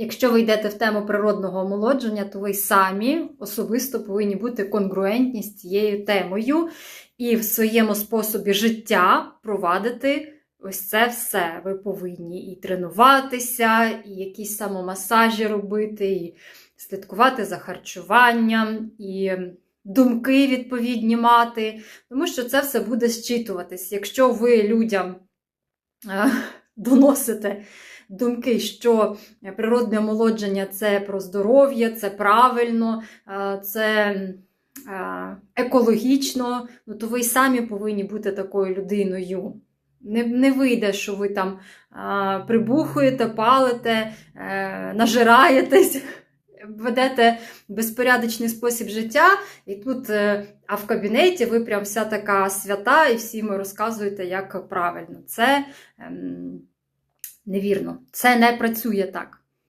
Якщо ви йдете в тему природного омолодження, то ви самі особисто повинні бути конгруентні з цією темою і в своєму способі життя провадити ось це все. Ви повинні і тренуватися, і якісь самомасажі робити, і слідкувати за харчуванням, і думки відповідні мати, тому що це все буде зчитуватись. Якщо ви людям е, доносите думки, що природне омолодження це про здоров'я, це правильно, е, це е, екологічно, ну то ви й самі повинні бути такою людиною. Не, не вийде, що ви там а, прибухуєте, палите, е, нажираєтесь, ведете безпорядочний спосіб життя, і тут, е, а в кабінеті ви прям вся така свята, і всім розказуєте, як правильно. Це ем, невірно, це не працює так.